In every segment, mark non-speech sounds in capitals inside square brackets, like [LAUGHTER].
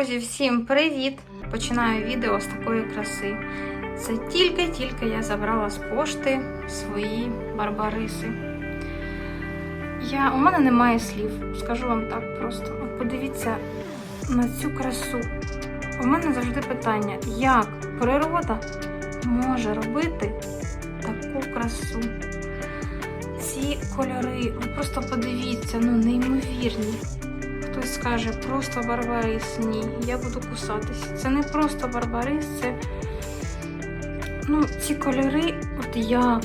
Друзі, всім привіт! Починаю відео з такої краси. Це тільки-тільки я забрала з пошти свої барбариси. Я, у мене немає слів, скажу вам так просто. От Подивіться на цю красу. У мене завжди питання, як природа може робити таку красу? Ці кольори, ви просто подивіться, ну неймовірні. Хтось скаже, просто барбарис. Ні, я буду кусатися. Це не просто барбарис, це. Ну, ці кольори, от як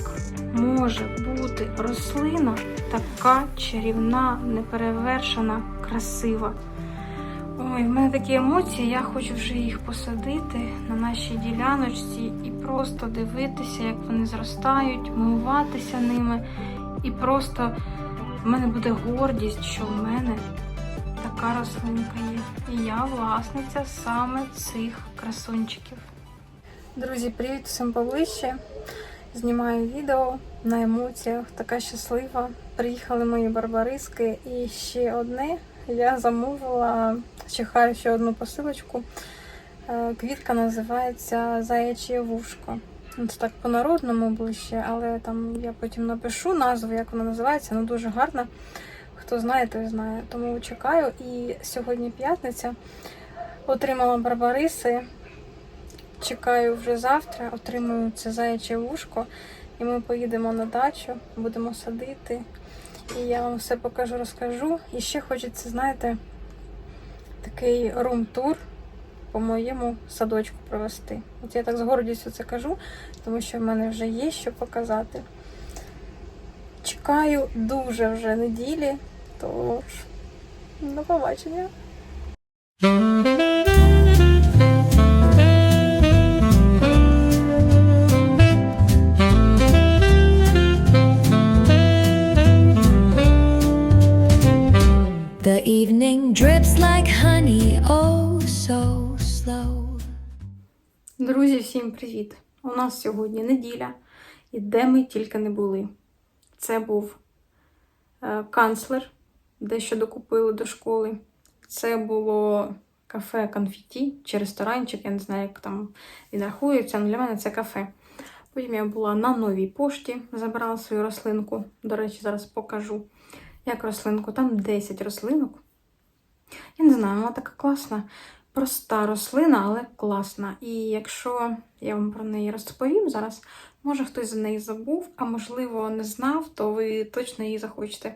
може бути рослина така чарівна, неперевершена, красива. Ой, в мене такі емоції, я хочу вже їх посадити на нашій діляночці і просто дивитися, як вони зростають, милуватися ними. І просто в мене буде гордість, що в мене така рослинка. І я власниця саме цих красунчиків. Друзі, привіт всім поближче. Знімаю відео на емоціях, така щаслива. Приїхали мої барбариски і ще одне. Я замовила, чекаю ще одну посилочку. Е, Квітка називається Заяче вушко. Це так по-народному ближче, але там я потім напишу назву, як вона називається, вона дуже гарна. Хто знає, той знає. Тому чекаю. І сьогодні п'ятниця. Отримала барбариси. Чекаю вже завтра, отримую це заяче вушко. І ми поїдемо на дачу, будемо садити. І я вам все покажу, розкажу. І ще хочеться, знаєте, такий рум-тур по моєму садочку провести. От я так з гордістю це кажу, тому що в мене вже є що показати. Чекаю дуже вже неділі, тож до побачення. The evening drips like honey, oh so slow. Друзі, всім привіт! У нас сьогодні неділя, і де ми тільки не були. Це був е, канцлер, де що докупили до школи. Це було кафе конфеті чи ресторанчик, я не знаю, як там він рахується, але для мене це кафе. Потім я була на новій пошті, забрала свою рослинку. До речі, зараз покажу, як рослинку. Там 10 рослинок. Я не знаю, вона така класна проста рослина, але класна. І якщо я вам про неї розповім зараз, може хтось за неї забув, а можливо не знав, то ви точно її захочете.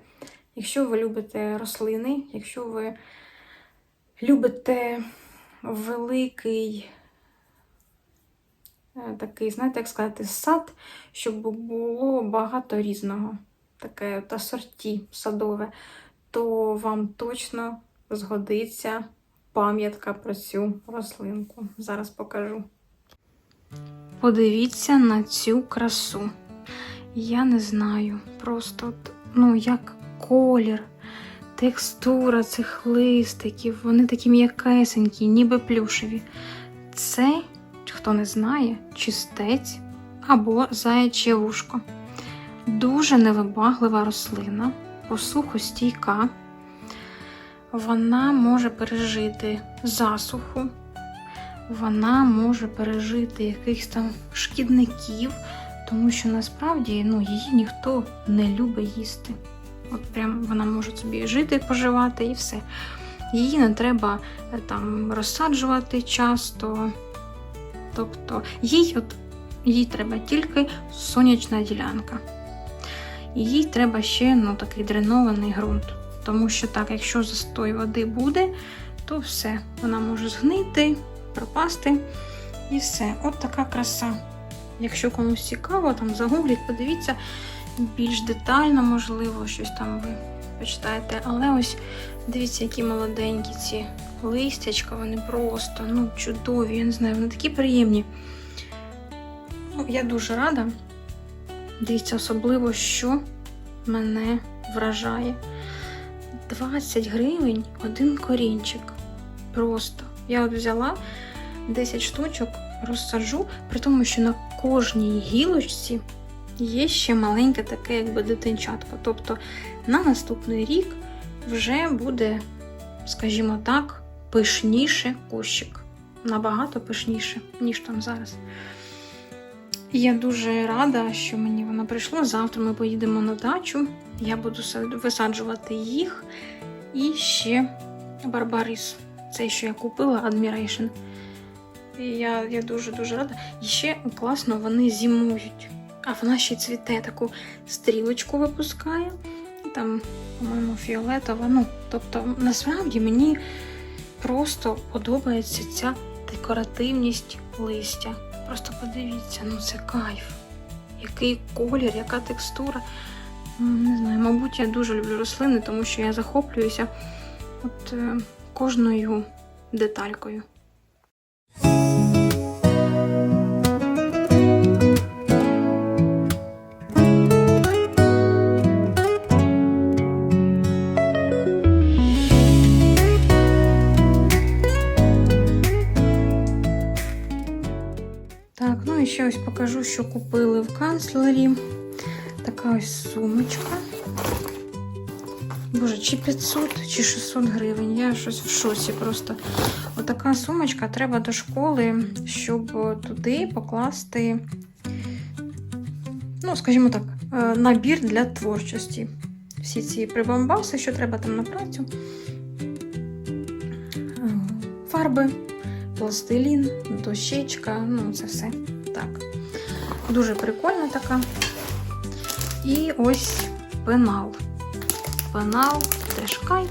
Якщо ви любите рослини, якщо ви любите великий е, такий, знаєте, як сказати, сад, щоб було багато різного, таке та сорті садове, то вам точно згодиться пам'ятка про цю рослинку. Зараз покажу. Подивіться на цю красу. Я не знаю, просто ну, як колір, текстура цих листиків, вони такі м'якесенькі, ніби плюшеві. Це, хто не знає, чистець або заяче вушко. Дуже невибаглива рослина, посухостійка. Вона може пережити засуху, вона може пережити якихось там шкідників, тому що насправді ну, її ніхто не любить їсти. От прям вона може собі жити, поживати і все. Її не треба е, там розсаджувати часто. Тобто їй, от, їй треба тільки сонячна ділянка. І їй треба ще ну, такий дренований ґрунт. Тому що так, якщо застой води буде, то все, вона може згнити, пропасти і все. От така краса. Якщо комусь цікаво, там загугліть, подивіться більш детально, можливо, щось там ви почитаєте. Але ось дивіться, які молоденькі ці листячка, вони просто ну, чудові, я не знаю, вони такі приємні. Ну, я дуже рада. Дивіться, особливо, що мене вражає. 20 гривень один корінчик. Просто. Я от взяла 10 штучок, розсаджу, при тому, що на кожній гілочці є ще маленьке таке, якби дитинчатко. Тобто на наступний рік вже буде, скажімо так, пишніше кущик. Набагато пишніше, ніж там зараз. Я дуже рада, що мені воно прийшло. Завтра ми поїдемо на дачу. Я буду висаджувати їх і ще Барбарис. Це що я купила Admiration. І я, я дуже-дуже рада. І ще класно вони зимують. А вона ще й цвіте таку стрілочку випускає. Там, по-моєму, фіолетова. Ну, тобто, насправді мені просто подобається ця декоративність листя. Просто подивіться, ну це кайф. Який колір, яка текстура. Не знаю, мабуть, я дуже люблю рослини, тому що я захоплююся от, е, кожною деталькою. Так, ну і ще ось покажу, що купили в канцлері. Така ось сумочка. Боже, чи 500, чи 600 гривень. Я щось в шоці просто. Отака сумочка треба до школи, щоб туди покласти, ну, скажімо так, е, набір для творчості. Всі ці прибамбаси, що треба там на працю. Е, Фарби, пластилін, дощечка, ну це все так. Дуже прикольна така. І ось пенал. Пенал теж кайф.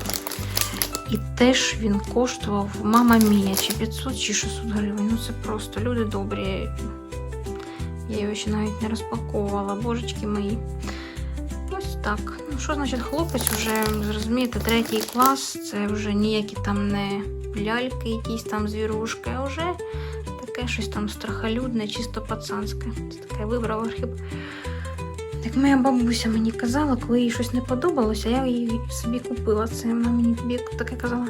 І теж він коштував мама мія, чи 500, чи 600 гривень. Ну це просто люди добрі. Я його ще навіть не розпаковувала, божечки мої. Так. Ну, що значить хлопець вже, зрозумієте, третій клас, це вже ніякі там не ляльки, якісь там звірушки, а вже таке щось там страхолюдне, чисто пацанське. Це таке вибрав архів. Як моя бабуся мені казала, коли їй щось не подобалося, я її собі купила це. Вона мені тобі таке казала.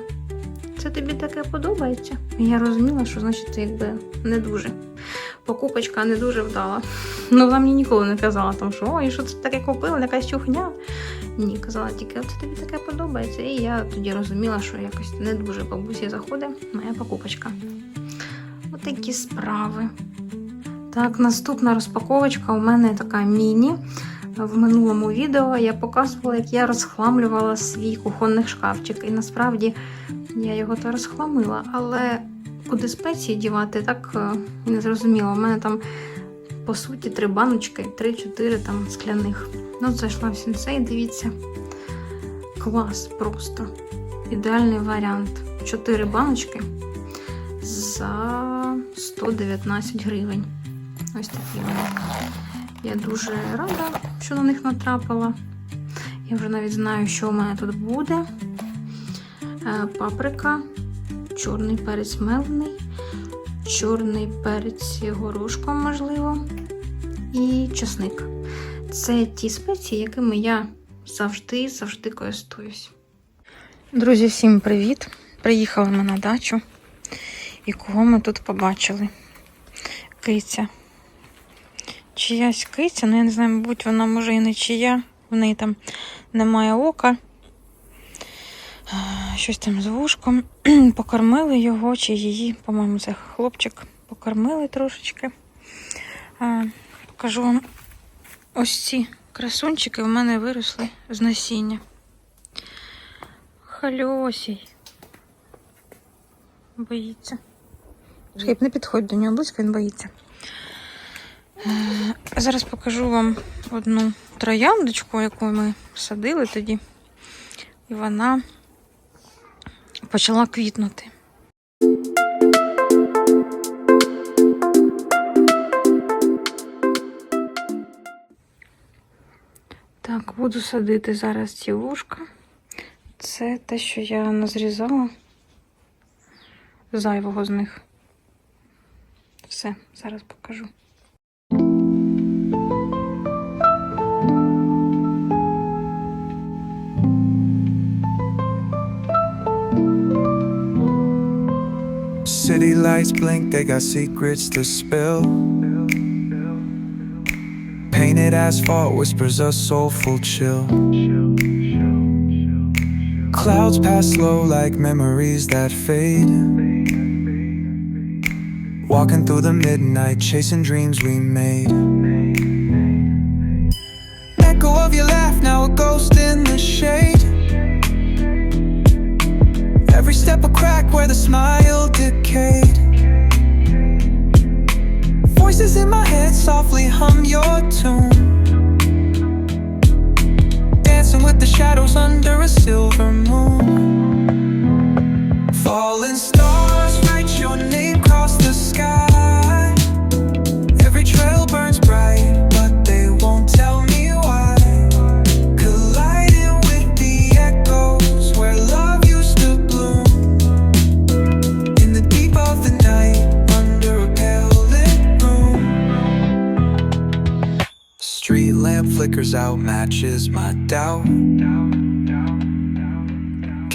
Це тобі таке подобається? І я розуміла, що значить це якби не дуже. Покупочка не дуже вдала. Ну, вона мені ніколи не казала, там, що ой, що це таке купила, якась чухня. Ні, казала тільки, це тобі таке подобається. І я тоді розуміла, що якось не дуже бабусі заходить моя покупочка. Отакі справи. Так, наступна розпаковочка у мене така міні. В минулому відео я показувала, як я розхламлювала свій кухонний шкафчик. І насправді я його то розхламила, але куди спеції дівати, так е, не зрозуміло. У мене там, по суті, три баночки, три-чотири там скляних. Ну, зайшла в сінцей, дивіться. Клас просто. Ідеальний варіант. Чотири баночки за 119 гривень. Ось такі вони. Я дуже рада, що на них натрапила. Я вже навіть знаю, що у мене тут буде. Е, Паприка, чорний перець мелений, чорний перець горошком, можливо, і чесник. Це ті спеції, якими я завжди завжди користуюсь. Друзі, всім привіт! Приїхали ми на дачу. І кого ми тут побачили? Киця. Чиясь киця, ну я не знаю, мабуть, вона може і не чия. В неї там немає ока. Щось там з вушком. [CLEARS THROAT] Покормили його чи її, по-моєму, це хлопчик. Покормили трошечки. Покажу вам ось ці красунчики в мене виросли з насіння. Хальосій. Боїться. Шкіп, не підходь до нього близько, він боїться. Е, Зараз покажу вам одну трояндочку, яку ми садили тоді. І вона почала квітнути. Так, буду садити зараз ці вушка. Це те, що я назрізала зайвого з них. Все, зараз покажу. City lights blink, they got secrets to spill. Painted asphalt whispers a soulful chill. Clouds pass slow like memories that fade. Walking through the midnight, chasing dreams we made. Echo of your laugh, now a ghost in the shade. Step a crack where the smile decayed. Voices in my head softly hum your tune. Dancing with the shadows under a silver moon. Falling stars,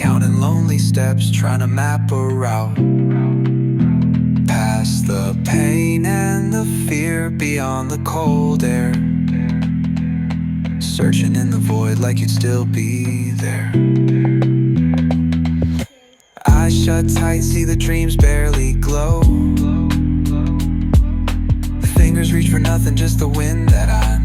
Counting lonely steps, trying to map a route. Past the pain and the fear, beyond the cold air. Searching in the void like you'd still be there. Eyes shut tight, see the dreams barely glow. The fingers reach for nothing, just the wind that I